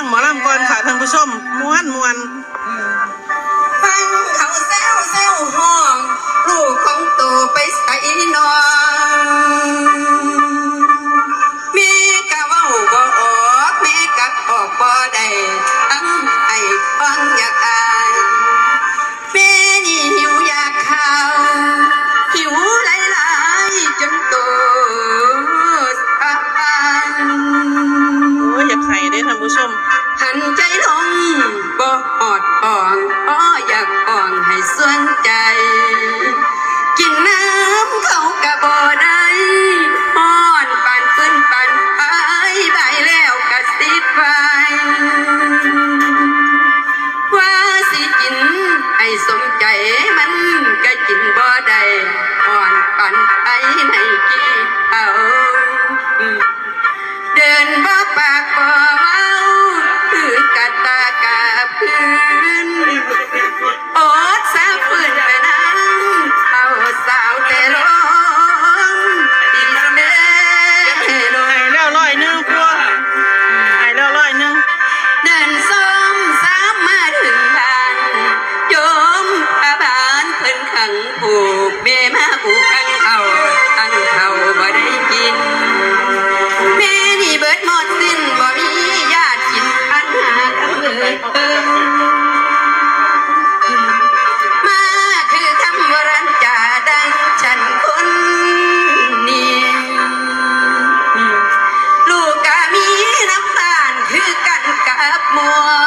ฟังหมอลำก่อนค่ะท่านผู้ชมม้วนม้วนฟังเขาแซวแซวห้อง ลูกของตัวไปใส่นอน กันกับมว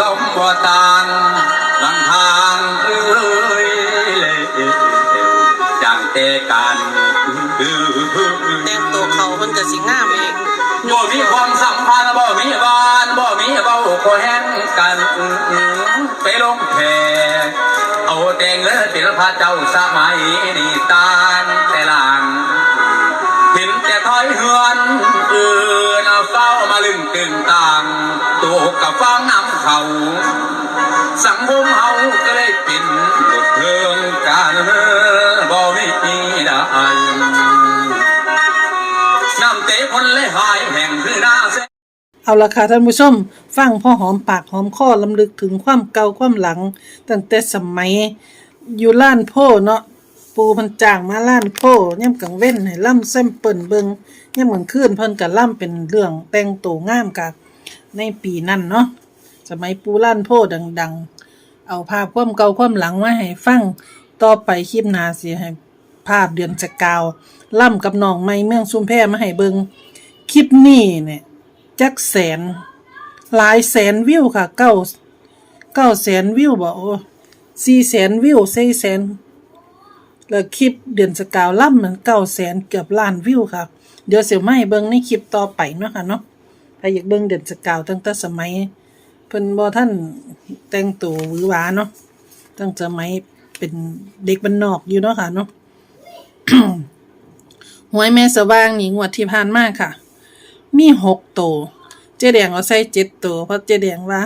ลมบ่ตางลำทางเอ้ยเลยจางเตกันแต่งตัวเขาเพิ่นก็สิงามเองบ่มีความสัมพันธ์บ่มีบ้านบ่มีเบาโคแห้งกัน ไปลงแพเอาแต่งเลิศเป็นพระเจ้าสมัยนี้ตานแต่หลังเห็นแต่ถอยเฮือนเอา เฝ้ามาลึงตึงต่างตัวกับฟังน้ำเขา สังคมเฮาก็เลยเป็นบทเพลงการบ่มีได้น้ำเตะคนเลยหายแห่งคือหน้าเสเอาละค่ะท่านผู้ชม ฟังพ่อหอมปากหอมคอลำลึกถึงความเก่าความหลัง ตั้งแต่สมัยอยู่ล้านโพ่เนาะ ปูเพันจ้างมาล้านโพย่ำกังเว้นให้ล่ำเส้มเปิ่นเบิงย่ำเหมือนคืนเพิ่นกับล่ำเป็นเรื่องแต่งตัวงามกับในปีนั้นเนาะสมัยปูล้านโพดัง ๆ เอาภาพความเก่าความหลังมาให้ฟังต่อไปคลิปหน้าสิให้ภาพเดือนจะกาวล่ำกับน้องไม้เมืองซุมแพมาให้เบิงคลิปนี้เนี่ยจักแสน หลายแสนวิวค่ะเก้าเก้าแสนวิวบ่โอ้สี่แสนวิวสี่แสน แล้วคลิปเดือนสกาวล่ำมันเก้าแสนเกือบล้านวิวค่ะ เดี๋ยวเสียวไม่เบิ่งในคลิปต่อไปเนาะค่ะเนาะถ้าอยากเบิ่งเดือนสกาวตั้งแต่สมัยเพิ่นบ่ท่านแต่งตัวหวือหวาเนาะตั้งสมัยเป็นเด็กบ้านนอกอยู่เนาะค่ะเนาะหวยแม่สว่างนี่งวดที่ผ่านมาค่ะ มีหกตัวเจ๊แดงเอาใส่เจ็ดตัวเพราะเจ๊แดงว่า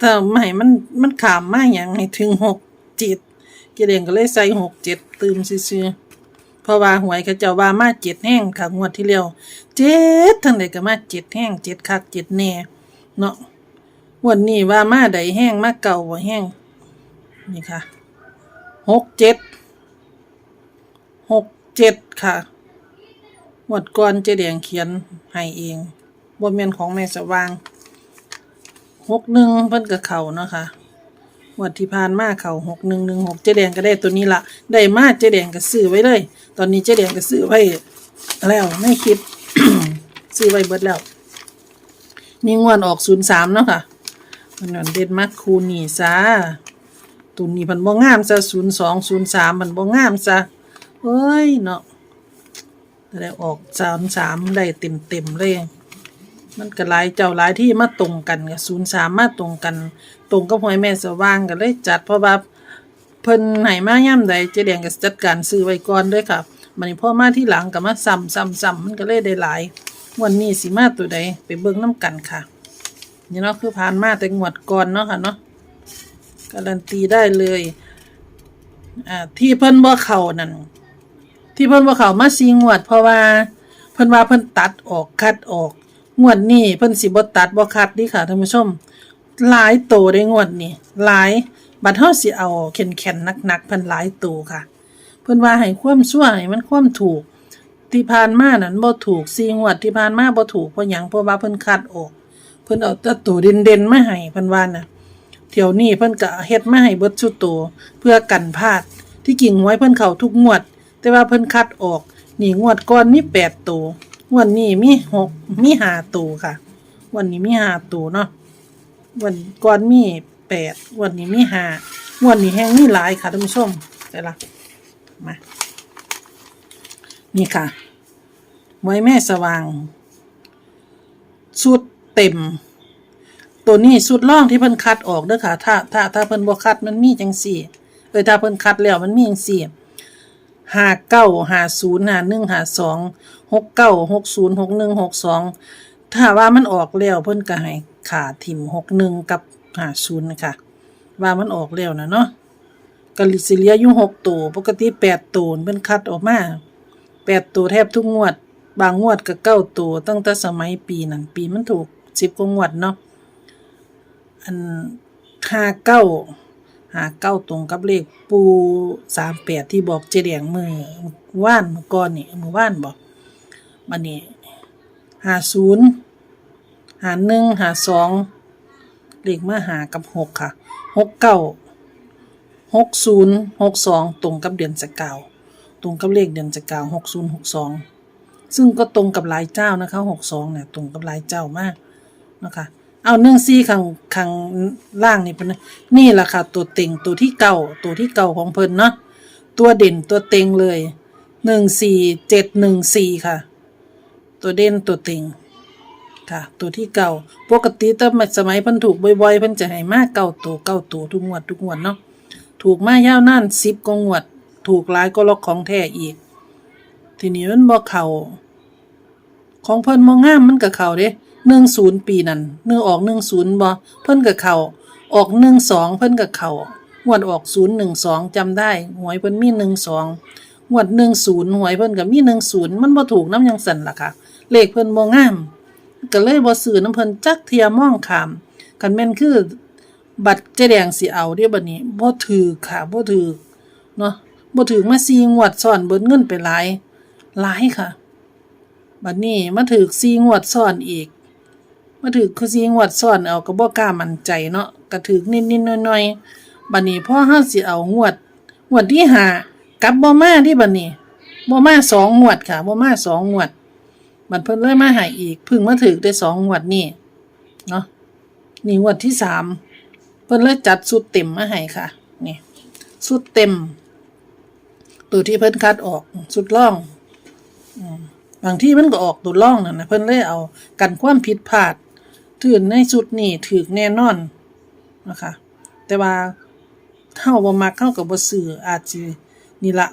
ถ้าไม่ให้มันมันขามมาอย่างให้ถึงหกเจ็ด เจ๊แดงก็เลยใส่หกเจ็ดตื่มซื่อๆเพราะว่าหวยเขาเจ้าว่ามาเจ็ดแห้งค่ะงวดที่แล้วเจ็ดทั้งใดก็มาเจ็ดแห้งเจ็ดคักเจ็ดแน่เนาะวันนี้ว่ามาใดแห้งมาเก่าบ่แห้งนี่ค่ะหกเจ็ดหกเจ็ดค่ะงวดก่อนเจ๊แดงเขียนให้เองบ่แม่นของแม่สว่างหกหนึ่งเพิ่นกับเขาเนาะค่ะ งวดที่ผ่านมาเขาหกหนึ่งหนึ่งหกเจ๊แดงก็ได้ตัวนี้ละได้มาเจ๊แดงก็ซื้อไว้เลย ตอนนี้เจ๊แดงก็ซื้อไว้แล้วไม่คิด ซื้อไว้เบิดแล้วนี่งวดออกศูนย์สามเนาะค่ะมันนั่นเด็ดมากคูนี่ซะตัวนี้มันบ่งามซะศูนย์สองศูนย์สามมันบ่งามซะเฮ้ยเนาะได้ออกสามสามได้เต็มเต็มเลย มันก็หลายเจ้าหลายที่มาตรงกันกับศูนย์สามมาตรงกัน ตรงกับหวยแม่สว่างก็เลยจัดเพราะว่าเพิ่นให้มาย่ำใดเจ๊แดงก็จัดการซื้อไว้ก่อนเด้วยค่ะมันนี้พอมาที่หลังก็มาซ้ำซ้ำซ้ำมันก็เลยได้หลายวันนี้สิมาตัวใดไปเบิ่งน้ำกันค่ะนี่เนาะคือผ่านมาแต่งวดก่อนเนาะค่ะเนาะการันตีได้เลยอ่าที่เพิ่นบ่เข้านั่นที่เพิ่นบ่เข้ามาซีงวด เพราะว่าเพิ่นว่าเพิ่นตัดออกคัดออก งวดนี้เพิ่นสิบ่ตัดบ่คัดดิค่ะท่านผู้ชม หลายโตได้งวดนี้หลายบัดเฮาสิเอาแข็งๆหนักๆเพิ่นหลายโตค่ะ เพิ่นว่าให้ความชั่วให้มันความถูก ที่ผ่านมานั้นบ่ถูกซีงวดที่ผ่านมาบ่ถูกเพราะหยังเพราะว่าเพิ่นคัดออก เพิ่นเอาแต่ตัวเด่นๆมาให้เพิ่นว่าน่ะเที่ยวนี้เพิ่นก็เฮ็ดมาให้เบิดชุดโตวเพื่อกันพลาด ที่กิ่งไว้เพิ่นเข้าทุกงวด แต่ว่าเพิ่นคัดออกนี่งวดก่อนมีแปดตั วงวดนี้มีหกมีห้าตัวค่ะ วันนี้มีห้าตัวเนาะวันก่อนมีแปดวันนี้มีห้าวดนี้แห้งมีหลายค่ะท่านผู้ชมได้ละมานี่ค่ะไว้แม่สว่างสุดเต็ม ตัวนี้สุดล่องที่เพิ่นคัดออกเด้อค่ะ ถ้าถ้าถ้าเพิ่นบ่คัดมันมีจังสี่เออถ้าเพิ่นคัดแล้วมันมีจังสี่ ห้าเก้าห้าศูนย์ห้าหนึ่งห้าสองหกเก้าหกศูนย์หกหนึ่งหกสองถ้าว่ามันออกแล้วเพิ่นก็ให้ขาถิ่มหกหนึ่งกับห้าศูนย์นะคะว่ามันออกแล้วนะเนาะก็สิเลียอยู่หกตัวปกติแปดตัวเพิ่นคัดออกมาแปดตัวแทบทุกงวด บางงวดก็เก้าตัวตั้งแต่สมัยปีนั้นปีมันถูกสิบกว่างวดเนาะอันห้าเก้า หาเก้าตรงกับเลขปูสามแปดที่บอกเจแดงมือว่านมือก่อนนี่มือว่านบอกมันนี่หาศูนย์หาหนึ่งหาสองเลขมาหากับหกค่ะหกเก้าหกศูนย์หกสองตรงกับเดือนสกาวตรงกับเลขเดือนจะกล่าวหกศูนย์หกสองซึ่งก็ตรงกับหลายเจ้านะคะหกสองเนี่ยตรงกับหลายเจ้ามากนะคะ เอาเนื่องซี่ข้างข้างล่างนี่เป็นนี่แหละค่ะ ตัวเต็งตัวที่เก่าตัวที่เก่าของเพิ่นเนาะตัวเด่นตัวเต็งเลยหนึ่งสี่เจ็ดหนึ่งสี่ค่ะ ตัวเด่นตัวเต็งค่ะ ตัวที่เก่าปกติแต่สมัยเพิ่นถูกบ่อยๆเพิ่นจะให้มากเก่าตัวเก่าตัวทุกงวดทุกงวดเนาะถูกมายาวนานสิบกงวด ถูกหลายก็ล็อกของแท้อีก ทีนี้มันบ่เข้าของเพิ่นบ่งงามมันก็เข้าเด้ 10ปีนั้นเนื้อออก10บ่เพิ่นก็เขาออก12เพิ่นก็เขางวดออก012จำได้ หวยเพิ่นมี12งสองงวด10หวยเพิ่นก็มี10มันบ่ถูกน้ำจังซั่นล่ะค่ะ เลขเพิ่นบ่งาม ก็เลยบ่ซื้อน้ำเพิ่นจักเทียมองขามคันแม่นคือ บัตรเจแดงสิเอาเด้บัดนี้บ่ถือค่ะบ่ถือเนาะบ่ถึงมาซีงวดซ้อนเบิดเงินไปหลายหลายค่ะ บัดนี้มาถึกซีงวดซ้อนอีก มาถึกคือซีงวดซ้อนเอาก็บ่กล้ามั่นใจเนาะก็ถึกนิดๆหน่อยๆบัดนี้พ่อเฮาสิเอางวดงวดที่ห้ากลับบ่มาที่บัดนี้บ่มาสองงวดค่ะบ่มาสองงวดบัดเพิ่นเลยมาให้อีกพิ่งมาถึกได้สองงวดนี่เนาะนี่งวดที่สามเพิ่นเลยจัดสุดเต็มมาให้ค่ะนี่สุดเต็ม ตัวที่เพิ่นคัดออกสุดล่องอืบางที่มันก็ออกตัวล่องนั่นนะเพิ่นเลยเอากันความผิดพลาด ถือในสุดนี่ถือแน่นอนนะคะ แต่ว่าเฮาบ่มักเฮาก็บ่ซื้ออาจสินี่ละ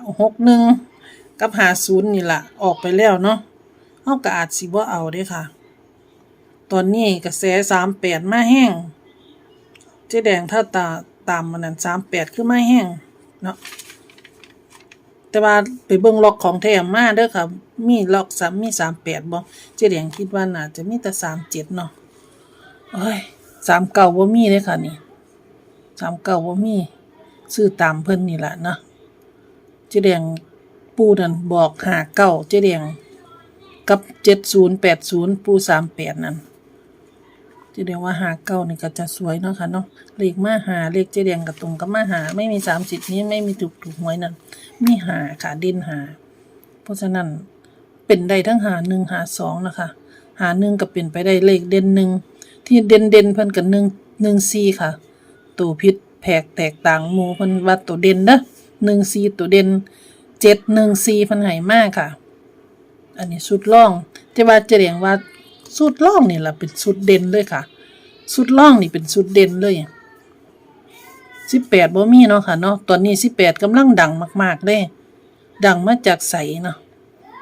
61กับ50นี่ละออกไปแล้วเนาะเฮาก็อาจสิบ่เอาเด้ค่ะ ตอนนี้กระแส38มาแห้ง เจ๊แดงถ้าตาตามมันนั้น38คือมาแห้งเนาะแต่ว่าไปเบิ่งล็อกของแท้มาเด้อค่ะ มีล็อกสามมีสามแปดบ่เจ๊แดงคิดว่าน่าจะมีแต่สามเจ็ดเนาะ เอ้ยสามเก้าบ่มีเลยค่ะนี่สามเก้าบ่มี ซื้อตามเพิ่นนี่แหละเนาะเจ๊แดงปูนั่นบอกหาเก้าเจ๊แดงกับเจ็ดศูนย์แปดศูนย์ปูสามแปดนั่นเจแดงว่าหาเก้านี่ก็จะสวยเนาะค่ะเนาะเลขมาหาเลขเจแดงกับตรงกับมาหา ไม่มีสามสิบนี้ไม่มีถูกถูกหวยนั่นมีหาค่ะเด่นหา เพราะฉะนั้นเป็นได้ทั้งหาหนึ่งหาสองนะคะ หาหนึ่งก็เป็นไปได้เลขเด่นหนึ่ง ที่เด่นเด่นเพิ่นกับหนึ่งหนึ่งซีค่ะ ตัวพิษแผกแตกต่างหมูเพิ่นว่าตัวเด่นเด้อหนึ่งซีตัวเด่นเจ็ดหนึ่งซีเพิ่นให้มากค่ะ อันนี้สุดล่องแต่ว่าเจแดงว่าสุดล่องนี่แหละเป็นสุดเด่นเลยค่ะ สุดล่องนี่เป็นสุดเด่นเลยสิบแปดบ่มีเนาะค่ะเนาะตอนนี้สิบแปดกำลังดังมาก ๆเด้ดังมาจากใสเนาะ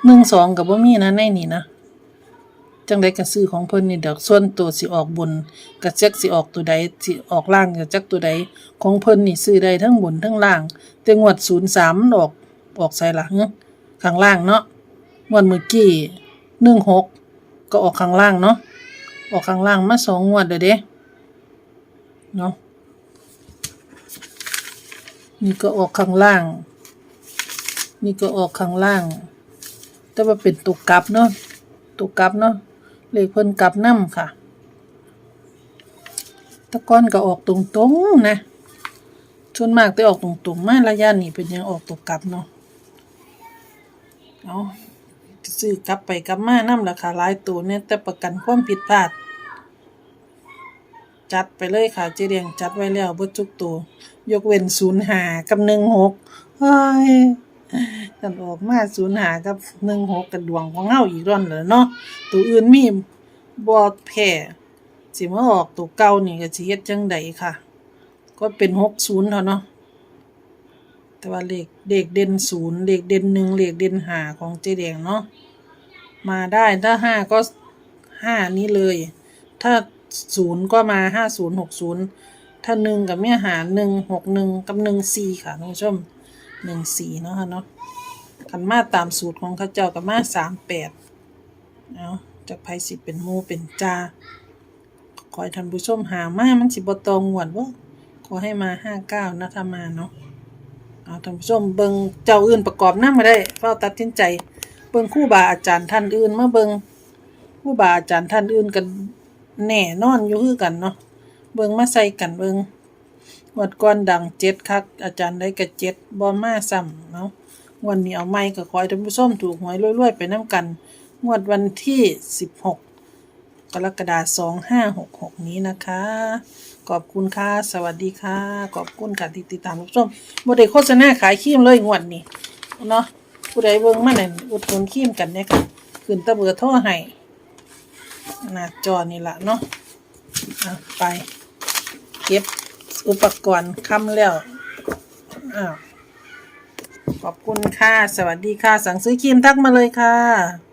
หนึ่งสองกับบ่มีนะในนี่นะ จังไดก็ซื้อของเพิ่นนี่เดอกส่วนตัวสิออกบนกระจักสิออกตัวใดสิออกล่างกระจักตัวใดของเพิ่นนี่ซื้อได้ทั้งบนทั้งล่าง แต่งวด03มันออกออกใส่หละหึข้างล่างเนาะงวดเมื่อกี้16ก็ออกข้างล่างเนาะออกข้างล่างมาสองงวดเด้อเด้เนาะนี่ก็ออกข้างล่าง นี่ก็ออกข้างล่าง แต่ว่าเป็นตุกกลับเนาะตุกกลับเนาะ เลขเพิ่นกลับนํค่ะ ตะก้อนก็ออกตรงๆนะส่วนมากแต่ออกตรงๆมาระยะนี้เป็นยังออกตกกลับเนาะเอาซื้อกลับไปกลับมานํราคาหลายตัวเนี่ยแต่ประกันความผิดพลาด จัดไปเลยค่ะเจ๊แดงจัดไว้แล้วเบิดทุกตัว ยกเว้นศูนย์หากับหนึ่งหกเฮ้ย กันออกมาศูนย์หากับหนึ่งหกกันดวงของเฮาอีกร่อนเลยเนาะตัวอื่นมีบ่แพ้สิมาออกตัวเก่านี่ก็สิเฮ็ดจังไดค่ะ ก็เป็นหกศูนย์เท่าเนาะแต่ว่าเลขเลขเด่นศูนย์เลขเด่นหนึ่งเลขเด่นหาของเจแดงเนาะมาได้ถ้าห้าก็ห้านี้เลย ถ้าศูนย์ก็มาห้าศูนย์หกศูนย์ถ้าหนึ่งกับแม่หาหนึ่งหกหนึ่งกับหนึ่งสี่ค่ะท่านผู้ชมหนึ่งสี่เนาะค่ะเนาะ กันมาตามสูตรของข้าเจ้ากับมาสามแปดเอาจากไพ่สิเป็นหมูเป็นจาขอให้ท่านผู้ชมหามามันสิบตองหวดว่าขอให้มาห้าเก้านะถ้ามาเนาะเอาท่านผู้ชมเบิงเจ้าอื่นประกอบหน้ามาได้เฝ้าตัดสินใจ เบิงคู่บาอาจารย์ท่านอื่นมาเบิงคู่บาอาจารย์ท่านอื่นกันแน่นอนอยู่คือกันเนาะเบิงมาใส่กันเบิงงวดก่อนดังเจ็ดคักอาจารย์ได้ก็เจ็ดบ่มาซ้ำเนาะ งวันนี้เอาไม้ก็ขอให้ท่านผู้ชมถูกหวยรวยๆไปนํกัน งวดวันที่สิบหกกรกฎาคมสองห้าหกหกนี้นะคะ ขอบคุณค่ะ สวัสดีค่ะ ขอบคุณค่ะที่ติดตามรับชมบ่ได้โฆษณาขายครีมเลยงวดนี้เนาะผู้ใดเบิ่งมานั่นอุดหนุนครีมกันเนี่ยค่ะขึ้นตะเบือโทรให้หน้าจอนี่ละเนาะอะไป เก็บอุปกรณ์ค้ำแล้วอ้าว ขอบคุณค่ะ สวัสดีค่ะ สั่งซื้อครีมทักมาเลยค่ะ